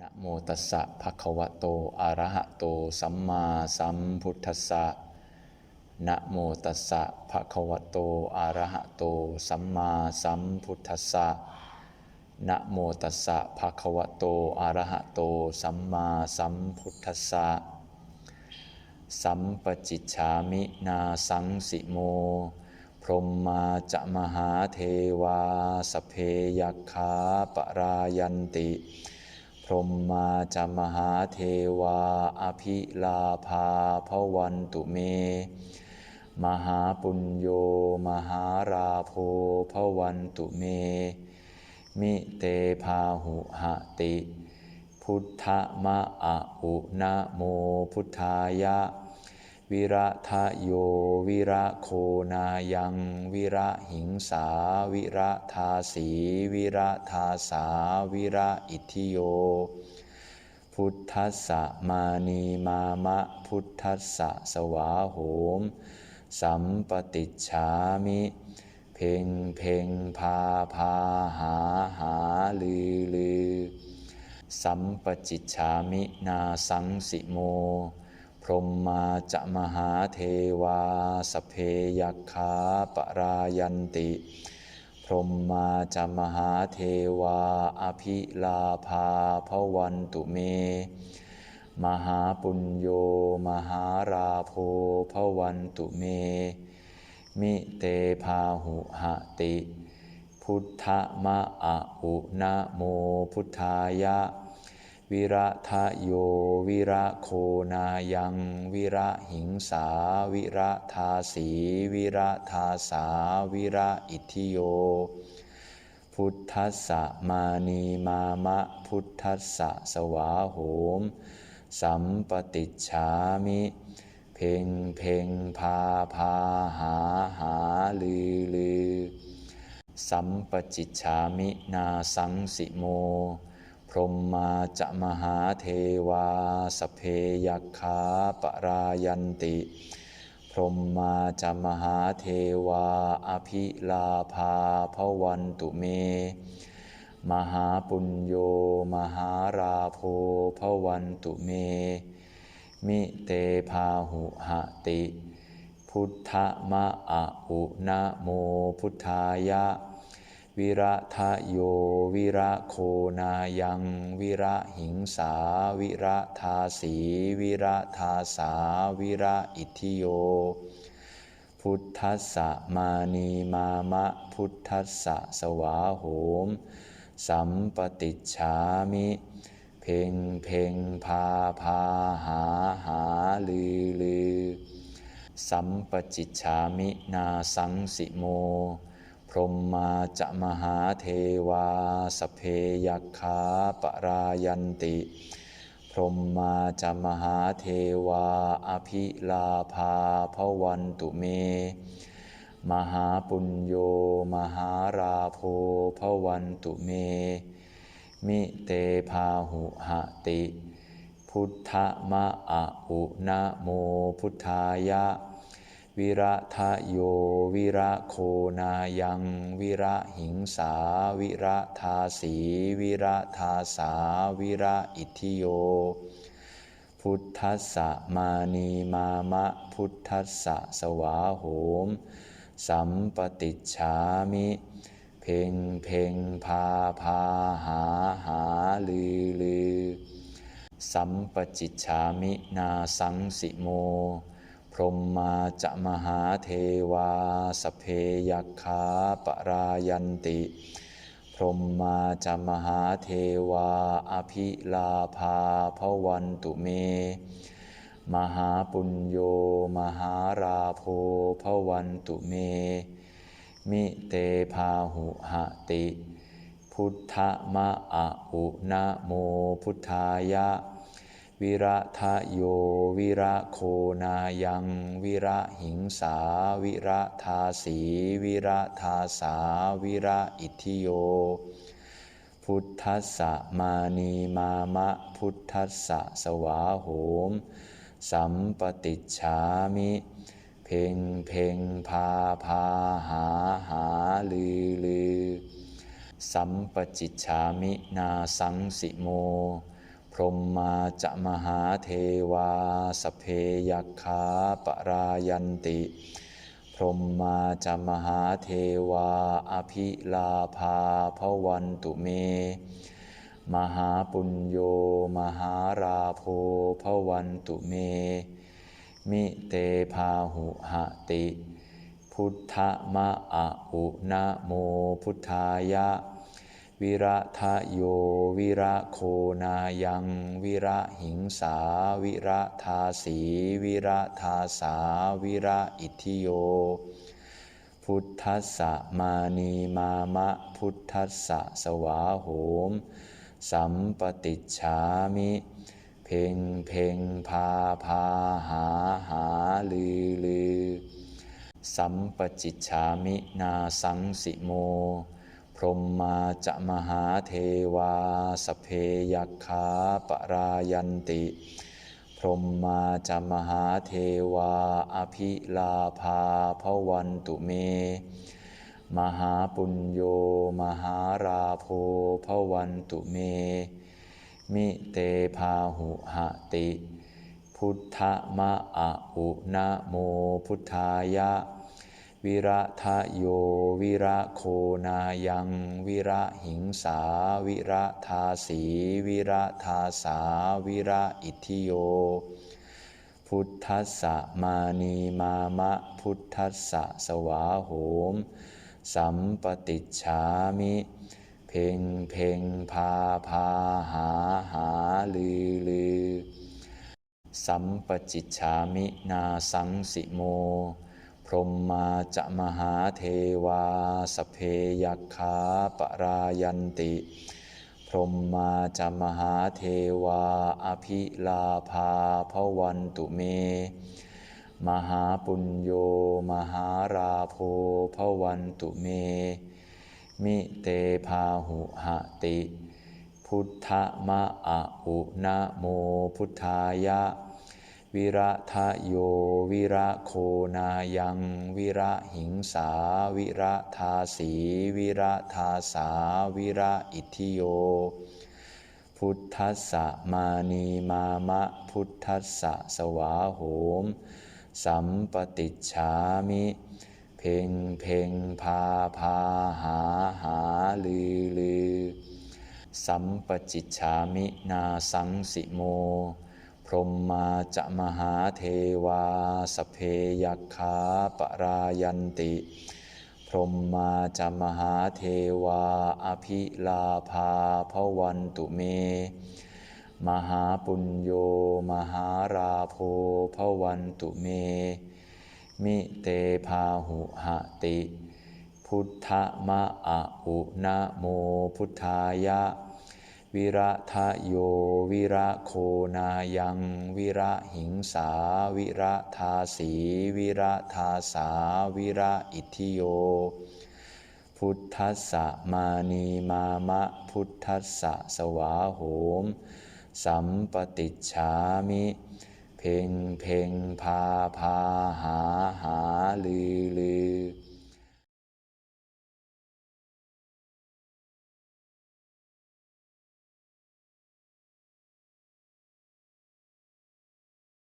นะโมตัสสะภะคะวะโต อะระหะโต สัมมาสัมพุทธัสสะนะโมตัสสะภะคะวะโต อะระหะโต สัมมาสัมพุทธัสสะนะโมตัสสะภะคะวะโต อะระหะโต สัมมาสัมพุทธัสสะ สัมปจิจฉามินาสังสิโม พรหมมาจะมหาเทวาสเพยัคขาปรายันติ พรหมมาจามหาเทวา อภิลาภาพวันตุเม มหาปุญโย มหาราโภพวันตุเม มิเตพาหุหติ พุทธมะอะอุนะโมพุทธายะ วิระทะโยวิระโคนายัง วิระหิงสา วิระทาสี วิระทาสา วิระอิทิโย พุทธัสสะมานีมามะ พุทธัสสะสวาโหม สัมปติจฉามิ เพ่งเพ่งพาพาหาหาลือลือ สัมปจิจฉามินาสังสิโม พรหมมาจะมหาเทวาสเพยัคขาปรายันติ พรหมมาจะมหาเทวาอภิลาภาพวันตุเม มหาปุญโยมหาราโพพวันตุเม มิเตพาหุหติ พุทธมะอะอุนะโมพุทธายะ วิระทะโย วิระโคนายัง วิระหิงสา วิระทาสี วิระทาสา วิระอิทิโย พุทธัสสะมานีมามะ พุทธัสสะสวาโหม สัมปติจฉามิ เพ่งเพ่งพาพาหาหาลือลือ สัมปจิจฉามินาสังสิโม รหมมาจะมหาเทวาสเพยัคขาปรายันติ พรหมมาจะมหาเทวาอภิลาภาพวันตุเม มหาปุญโยมหาราโพพวันตุเม มิเตพาหุหติ พุทธมะอะอุนะโมพุทธายะ วิระทะโย วิระโคนายัง วิระหิงสา วิระทาสี วิระทาสา วิระอิทิโย พุทธัสสะมานีมามะ พุทธัสสะสวาโหม สัมปติจฉามิ เพ่งเพ่งพาพาหาหาลือลือ สัมปจิจฉามินาสังสิโม รหมมาจะมหาเทวาสเพยัคขาปรายันติ พรหมมาจะมหาเทวาอภิลาภาพวันตุเม มหาปุญโยมหาราโพพวันตุเม มิเตพาหุหติ พุทธมะอะอุนะโมพุทธายะ วิระทะโย วิระโคนายัง วิระหิงสา วิระทาสี วิระทาสา วิระอิทิโย พุทธัสสะมานีมามะ พุทธัสสะสวาโหม สัมปติจฉามิ เพ่งเพ่งพาพาหาหาลือลือ สัมปจิจฉามินาสังสิโม พรหมมาจะมหาเทวาสเพยัคขาปรายันติ พรหมมาจะมหาเทวาอภิลาภาพวันตุเม มหาปุญโยมหาราโพพวันตุเม มิเตพาหุหติ พุทธมะอะอุนะโมพุทธายะ วิระทะโย วิระโคนายัง วิระหิงสา วิระทาสี วิระทาสา วิระอิทิโย พุทธัสสะมานีมามะ พุทธัสสะสวาโหม สัมปติจฉามิ เพ่งเพ่งพาพาหาหาลือลือ สัมปจิจฉามินาสังสิโม พรหมาจะมหาเทวาสเพยัคขาปรายันติ พรหมาจะมหาเทวาอภิลาภาพวันตุเม มหาปุญโยมหาราโพพวันตุเม มิเตพาหุหติ พุทธมะอะอุนะโมพุทธายะ วิระทะโย วิระโคนายัง วิระหิงสา วิระทาสี วิระทาสา วิระอิทิโย พุทธัสสะมานีมามะ พุทธัสสะสวาโหม สัมปติจฉามิ เพ่งเพ่งพาพาหาหาลือลือ สัมปจิจฉามินาสังสิโม พรหมาจะมหาเทวาสเพยัคขาปรายันติ พรหมาจะมหาเทวาอภิลาภาพวันตุเม มหาปุญโยมหาราโพพวันตุเม มิเตพาหุหติ พุทธมะอะอุนะโมพุทธายะ วิระทะโย วิระโคนายัง วิระหิงสา วิระทาสี วิระทาสา วิระอิทิโย พุทธัสสะมานีมามะ พุทธัสสะสวาโหม สัมปติจฉามิ เพ่งเพ่งพาพาหาหาลือลือ สัมปจิจฉามินาสังสิโม พรหมาจะมหาเทวาสเพยัคขาปรายันติ พรหมาจะมหาเทวาอภิลาภาพวันตุเม มหาปุญโยมหาราโพพวันตุเม มิเตพาหุหติ พุทธมะอะอุนะโมพุทธายะ วิระทะโย วิระโคนายัง วิระหิงสา วิระทาสี วิระทาสา วิระอิทิโย พุทธัสสะมานีมามะ พุทธัสสะสวาโหม สัมปติจฉามิ เพ่งเพ่งพาพาหาหาลือลือ สัมปจิจฉามินาสังสิโม พรหมาจะมหาเทวาสเพยัคขาปรายันติ พรหมาจะมหาเทวาอภิลาภาพวันตุเม มหาปุญโยมหาราโพพวันตุเม มิเตพาหุหติ พุทธมะอะอุนะโมพุทธายะ วิระทะโย วิระโคนายัง วิระหิงสา วิระทาสี วิระทาสา วิระอิทิโย พุทธัสสะมานีมามะ พุทธัสสะสวาโหม สัมปติจฉามิ เพ่งเพ่งพาพาหาหาลือลือ